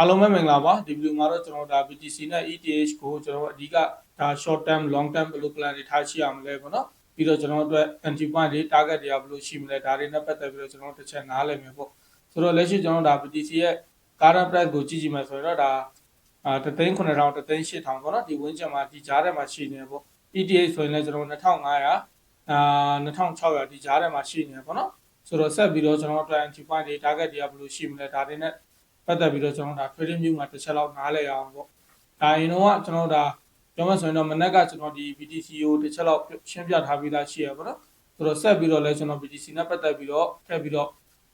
အားလုံးပဲမင်္ဂလာပါဒီဗီဒီယိုမှာတော့ကျွန်တော်ဒါ BTC နဲ့ ETH ကိုကျွန်တော်အဓိကဒါ short term long term ဘယ်လို plan တွေထားရှိရမလဲပေါ့နော်ပြီးတော့ကျွန်တော်တို့အတွက် entry point တွေ target တွေကဘယ်လိုရှိမလဲဒါတွေနဲ့ပတ်သက်ပြီးတော့ကျွန်တော်တစ်ချက်နားလည်မယ်ပေါ့ဆိုတော့လက်ရှိကျွန်တော်ဒါ BTC ရဲ့ current price ကိုကြည့်ကြည့်မယ်ဆိုရင်တော့ဒါအာ3သိန်း9000 3သိန်း8000ပေါ့နော်ဒီဝင်းချင်မှာဒီကြားထဲမှာရှိနေပေါ့ ETH ဆိုရင်လည်းကျွန်တော်2500အာ2600ဒီကြားထဲမှာရှိနေပေါ့နော်ဆိုတော့ဆက်ပြီးတော့ကျွန်တော်တို့ entry point တွေ target တွေကဘယ်လိုရှိမလဲဒါတွေနဲ့ ပတ်သက်ပြီးတော့ကျွန်တော်ဒါ trading view မှာတစ်ချက်လောက်နားလည်ရအောင်ပေါ့။ဒါရင်တော့ကျွန်တော်ဒါပြောမှဆိုရင်တော့မနက်ကကျွန်တော်ဒီ BTC ကိုတစ်ချက်လောက်ရှင်းပြထားပြီးသားရှိရပါတော့။ဆိုတော့ဆက်ပြီးတော့လဲကျွန်တော် BTC နဲ့ပတ်သက်ပြီးတော့ထပ်ပြီးတော့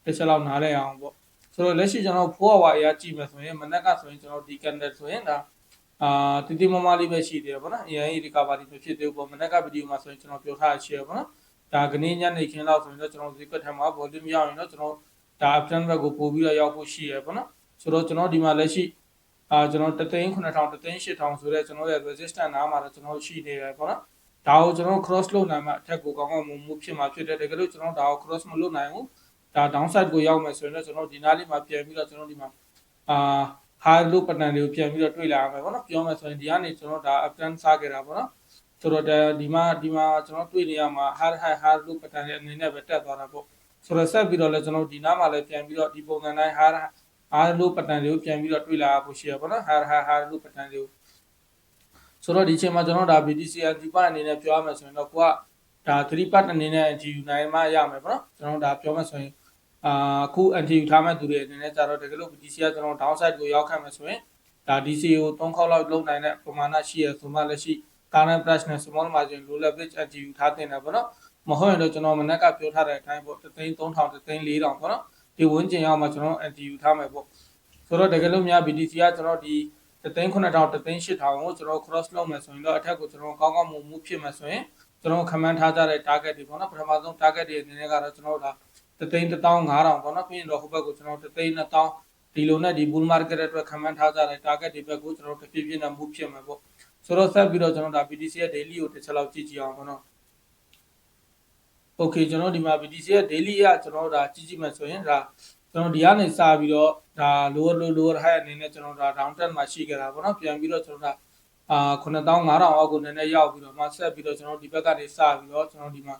တစ်ချက်လောက်နားလည်ရအောင်ပေါ့။ဆိုတော့လက်ရှိကျွန်တော်4 hour အရာကြည့်မယ်ဆိုရင်မနက်ကဆိုရင်ကျွန်တော်ဒီ candle ဆိုရင်ဒါအာတတိမမလေးပဲရှိသေးတယ်ပေါ့နော်။ AIA recovery မဖြစ်သေးဘူးပေါ့။မနက်ကဗီဒီယိုမှာဆိုရင်ကျွန်တော်ပြောထားရရှိရပေါ့နော်။ဒါကနေညနေခင်းလောက်ဆိုရင်တော့ကျွန်တော်ဈေးကွက်ထဲမှာ volume ရောက်ရင်တော့ကျွန်တော်ဒါ uptrend ဘက်ကိုပို့ပြီးတော့ရောက်ဖို့ရှိရပေါ့နော်။ ဆိုတော့ကျွန်တော်ဒီမှာလက်ရှိအာကျွန်တော်တသိန်း9000တသိန်း8000ဆိုတော့ကျွန်တော်ရဲ့ resistance နားမှာတော့ကျွန်တော်ရှိနေတယ်ပေါ့နော်ဒါကိုကျွန်တော် cross လုပ်နိုင်မှအထက်ကိုကောင်းကောင်းမွန်မွန်ဖြစ်မှာဖြစ်တယ်တကယ်လို့ကျွန်တော်ဒါကို cross မလုပ်နိုင်ဘူးဒါ downside ကိုရောက်မယ်ဆိုရင်တော့ကျွန်တော်ဒီနားလေးမှာပြန်ပြီးတော့ကျွန်တော်ဒီမှာအာ high low pattern တွေကိုပြန်ပြီးတော့တွေ့လာရမယ်ပေါ့နော်ပြောမယ်ဆိုရင်ဒီကနေကျွန်တော်ဒါ uptrend စားခဲ့တာပေါ့နော်ဆိုတော့ဒီမှာဒီမှာကျွန်တော်တွေ့နေရမှာ high high high low pattern ရဲ့အနေနဲ့ပဲတက်သွားတာပေါ့ဆိုတော့ဆက်ပြီးတော့လဲကျွန်တော်ဒီနားမှာလည်းပြန်ပြီးတော့ဒီပုံစံတိုင်း high ဟာလို့ပတန်တွေကိုပြန်ပြီးတော့တွေ့လာဖို့ရှိရပါတော့ဟာဟာဟာလို့ပတန်တွေကိုဆိုတော့ဒီချိန်မှာကျွန်တော်ဒါ BTC anti part အနေနဲ့ပြောရမယ်ဆိုရင်တော့ကိုကဒါ3 part အနေနဲ့ anti ယူနိုင်မှရမယ်ပေါ့နော်ကျွန်တော်ဒါပြောမယ်ဆိုရင်အာအခု anti ယူထားမဲ့သူတွေအနေနဲ့ကြတော့တကယ်လို့ BTC ကကျွန်တော် downside ကိုရောက်ခဲ့မယ်ဆိုရင်ဒါ DC ကို3ခေါက်လောက်လုံးနိုင်တဲ့ပမာဏရှိရဆိုမှလည်းရှိ current price နဲ့ small margin low leverage anti ယူထားတင်တယ်ပေါ့နော်မဟုတ်ရင်တော့ကျွန်တော်မနေ့ကပြောထားတဲ့အတိုင်းပေါ့3သိန်း3000 3သိန်း4000ပေါ့နော် ဒီဝန်းကျင်ရောက်မှကျွန်တော် anti ယူထားမယ်ပေါ့ဆိုတော့တကယ်လို့များ BTC ကကျွန်တော်ဒီ39000 38000ကိုကျွန်တော် cross လုပ်မယ်ဆိုရင်တော့အထက်ကိုကျွန်တော်ကောင်းကောင်းမွန်မှုဖြစ်မယ်ဆိုရင်ကျွန်တော်ခမန်းထားကြတဲ့ target တွေပေါ့နော်ပထမဆုံး target တွေအနေနဲ့ကတော့ကျွန်တော်ဒါ3,15000ပေါ့နော်ပြီးရင်တော့ဟိုဘက်ကိုကျွန်တော်3,200ဒီလိုနဲ့ဒီ bull market အတွက်ခမန်းထားကြတဲ့ target တွေဘက်ကိုကျွန်တော်တဖြည်းဖြည်းနဲ့မှုဖြစ်မယ်ပေါ့ဆိုတော့ဆက်ပြီးတော့ကျွန်တော်ဒါ BTC ရဲ့ daily ကိုတစ်ချက်လောက်ကြည့်ကြည့်အောင်ပေါ့နော် okay ကျွန်တော်ဒီမှာ BTC ရဲ့ daily ကကျွန်တော်ဒါကြည့်ကြည့်မှဆိုရင်ဒါကျွန်တော်ဒီကနေစပြီးတော့ဒါ lower low lower high အနေနဲ့ကျွန်တော်ဒါ down trend မှာရှိကြတာပေါ့နော်ပြန်ပြီးတော့ကျွန်တော်ဒါအာ9500အောက်ကိုနည်းနည်းရောက်ပြီးတော့မှဆက်ပြီးတော့ကျွန်တော်ဒီဘက်ကနေစပြီးတော့ကျွန်တော်ဒီမှာ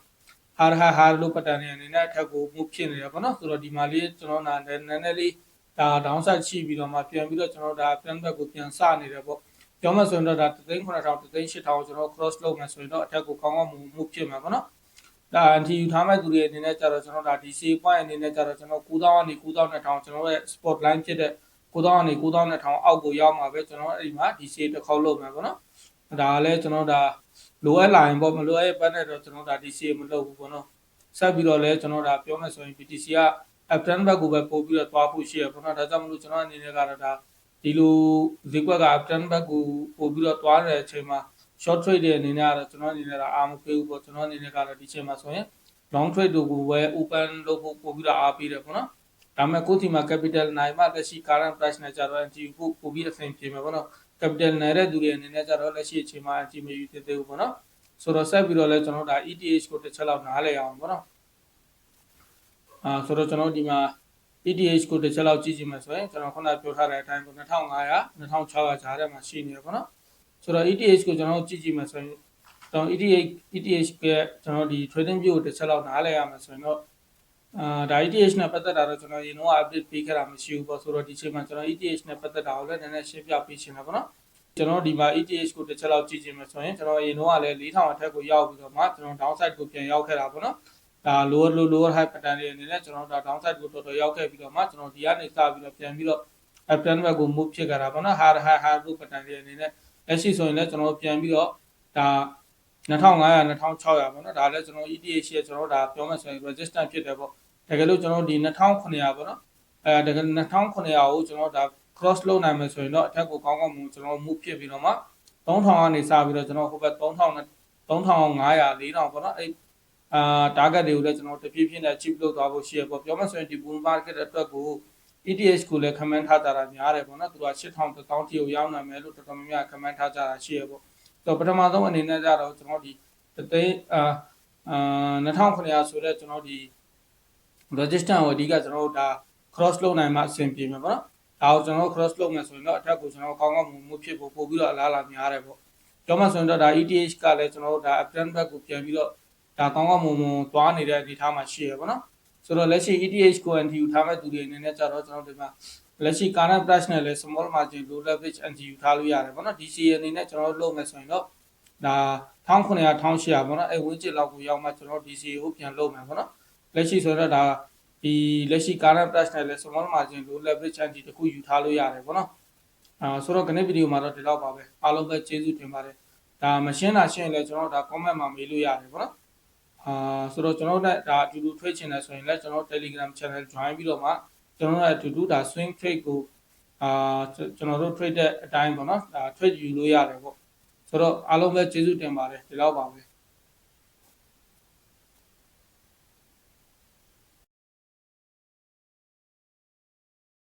hard hard hard လို့ပတ်တန်နေအနေနဲ့အထက်ကို move ဖြစ်နေတယ်ပေါ့နော်ဆိုတော့ဒီမှာလေးကျွန်တော်နာနည်းနည်းလေးဒါ downside ရှိပြီးတော့မှပြန်ပြီးတော့ကျွန်တော်ဒါ plan back ကိုပြန်စနေတယ်ပေါ့ပြောမှဆိုရင်တော့ဒါ3,9000 3,8000ကျွန်တော် cross လုပ်မယ်ဆိုရင်တော့အထက်ကိုကောင်းကောင်း move ဖြစ်မှာပေါ့နော် ဒါ anti ယူထားမဲ့သူတွေအနေနဲ့ကြတော့ကျွန်တော်ဒါ DC point အနေနဲ့ကြတော့ကျွန်တော်9000ကနေ9200ကျွန်တော်ရဲ့ spot line ဖြစ်တဲ့9000ကနေ9200အောက်ကိုရောက်မှာပဲကျွန်တော်အဲ့ဒီမှာ DC တစ်ခေါက်လုပ်မယ်ပေါ့နော်ဒါကလည်းကျွန်တော်ဒါလိုအပ်လာရင်ပေါ့မလိုအပ်ပတ်နဲ့တော့ကျွန်တော်ဒါ DC မလုပ်ဘူးပေါ့နော်ဆက်ပြီးတော့လည်းကျွန်တော်ဒါပြောမယ်ဆိုရင် BTC က uptrend back ကိုပဲပို့ပြီးတော့သွားဖို့ရှိရပေါ့နော်ဒါကြောင့်မလို့ကျွန်တော်အနေနဲ့ကတော့ဒါဒီလိုဈေးကွက်က uptrend back ကိုပို့ပြီးတော့သွားတဲ့အချိန်မှာ short trade တွေအနေနဲ့ကတော့ကျွန်တော်အနေနဲ့ကအားမပေးဘူးပေါ့ကျွန်တော်အနေနဲ့ကတော့ဒီချိန်မှာဆိုရင် long trade တို့ကိုပဲ open လုပ်ဖို့ပို့ပြီးတော့အားပေးတယ်ပေါ့နော်ဒါမဲ့ကိုယ့်ဒီမှာ capital နိုင်မှလက်ရှိ current price နဲ့ကြတော့ NTU ကိုပို့ပြီးအဆင်ပြေမှာပေါ့နော် capital နိုင်တဲ့သူတွေအနေနဲ့ကြတော့လက်ရှိအချိန်မှာ NTU မယူသေးဘူးပေါ့နော်ဆိုတော့ဆက်ပြီးတော့လဲကျွန်တော်ဒါ ETH ကိုတစ်ချက်လောက်နားလည်အောင်ပေါ့နော်အာဆိုတော့ကျွန်တော်ဒီမှာ ETH ကိုတစ်ချက်လောက်ကြည့်ကြည့်မယ်ဆိုရင်ကျွန်တော်ခုနပြောထားတဲ့အတိုင်းပေါ့2500 2600ကြားထဲမှာရှိနေတယ်ပေါ့နော် ဆိုတော့ ETH ကိုကျွန်တော်ကြည့်ကြည့်မယ်ဆိုရင်ကျွန်တော် ETH ETH ကကျွန်တော်ဒီ trading view ကိုတစ်ချက်လောက်နားလည်ရမယ်ဆိုရင်တော့အာဒါ ETH နဲ့ပတ်သက်တာတော့ကျွန်တော်ရင်တော့ update ပေးခဲ့တာမရှိဘူးပေါ့ဆိုတော့ဒီချိန်မှာကျွန်တော် ETH နဲ့ပတ်သက်တာကိုလည်းနည်းနည်းရှင်းပြပေးချင်တာပေါ့နော်ကျွန်တော်ဒီမှာ ETH ကိုတစ်ချက်လောက်ကြည့်ချင်မယ်ဆိုရင်ကျွန်တော်ရင်တော့လည်း4000အထက်ကိုရောက်ပြီးတော့မှကျွန်တော် downside ကိုပြန်ရောက်ခဲ့တာပေါ့နော်ဒါ lower low lower high pattern တွေအနေနဲ့ကျွန်တော်ဒါ downside ကိုတော်တော်ရောက်ခဲ့ပြီးတော့မှကျွန်တော်ဒီကနေစပြီးတော့ပြန်ပြီးတော့ uptrend ဘက်ကို move ဖြစ်ကြတာပေါ့နော် hard high high low pattern တွေအနေနဲ့ လက်ရှိဆိုရင်လည်းကျွန်တော်ပြန်ပြီးတော့ဒါ2500 2600ပေါ့နော်ဒါလည်းကျွန်တော် ETH ရဲ့ကျွန်တော်ဒါပြောမှဆိုရင် resistance ဖြစ်တယ်ပေါ့တကယ်လို့ကျွန်တော်ဒီ2900ပေါ့နော်အဲတကယ်2900ကိုကျွန်တော်ဒါ cross လုပ်နိုင်မယ်ဆိုရင်တော့အထက်ကိုကောင်းကောင်းမွန်ကျွန်တော် move ဖြစ်ပြီးတော့မှ3000ကနေစပြီးတော့ကျွန်တော်ဟိုဘက်3000 3500 4000ပေါ့နော်အဲအာ target တွေကိုလည်းကျွန်တော်တဖြည်းဖြည်းနဲ့ chip လုပ်သွားဖို့ရှိရပေါ့ပြောမှဆိုရင်ဒီ bull market အတွက်ကို ETH ကိုလည်း comment ထားကြတာများတယ်ပေါ့နော်သူက8000 1000တိကိုရောက်နိုင်မယ်လို့တော်တော်များများ comment ထားကြတာရှိရပေါ့ဆိုတော့ပထမဆုံးအနေနဲ့ကြတော့ကျွန်တော်ဒီတသိန်းအာအာ2900ဆိုတော့ကျွန်တော်ဒီ register ကိုအဓိကကျွန်တော်တို့ဒါ cross လုပ်နိုင်မှအဆင်ပြေမှာပေါ့နော်ဒါကိုကျွန်တော် cross လုပ်မယ်ဆိုရင်တော့အထက်ကိုကျွန်တော်ကောင်းကောင်းမွန်မွန်ဖြစ်ဖို့ပို့ပြီးတော့အလားအလာများတယ်ပေါ့ပြောမှဆိုရင်တော့ဒါ ETH ကလည်းကျွန်တော်တို့ဒါ uptrend back ကိုပြန်ပြီးတော့ဒါကောင်းကောင်းမွန်မွန်သွားနေတဲ့အနေအထားမှာရှိရပါတော့ ဆိုတော့လက်ရှိ ETH ကို NTU ထားမဲ့သူတွေအနေနဲ့ကြတော့ကျွန်တော်ဒီမှာလက်ရှိ current price နဲ့လည်း small margin low leverage NTU ထားလို့ရတယ်ပေါ့နော် DCA အနေနဲ့ကျွန်တော်တို့လုပ်မယ်ဆိုရင်တော့ဒါ1900 1800ပေါ့နော်အဲဝင်းကျစ်လောက်ကိုရောက်မှကျွန်တော် DCA ကိုပြန်လုပ်မယ်ပေါ့နော်လက်ရှိဆိုတော့ဒါဒီလက်ရှိ current price နဲ့လည်း small margin low leverage NTU တခုယူထားလို့ရတယ်ပေါ့နော်အာဆိုတော့ဒီနေ့ဗီဒီယိုမှာတော့ဒီလောက်ပါပဲအားလုံးပဲကျေးဇူးတင်ပါတယ်ဒါမရှင်းတာရှင်းရင်လည်းကျွန်တော်ဒါ comment မှာမေးလို့ရတယ်ပေါ့နော် အာဆိုတော့ကျွန်တော်တို့ဒါအတူတူထွေးချင်တယ်ဆိုရင်လည်းကျွန်တော် Telegram channel join ပြီးတော့မှကျွန်တော်တို့အတူတူဒါ swing trade ကိုအာကျွန်တော်တို့ trade တဲ့အတိုင်းပေါ့နော်ဒါ trade ယူလို့ရတယ်ပေါ့ဆိုတော့အားလုံးပဲကျေးဇူးတင်ပါတယ်ဒီလောက်ပါပဲ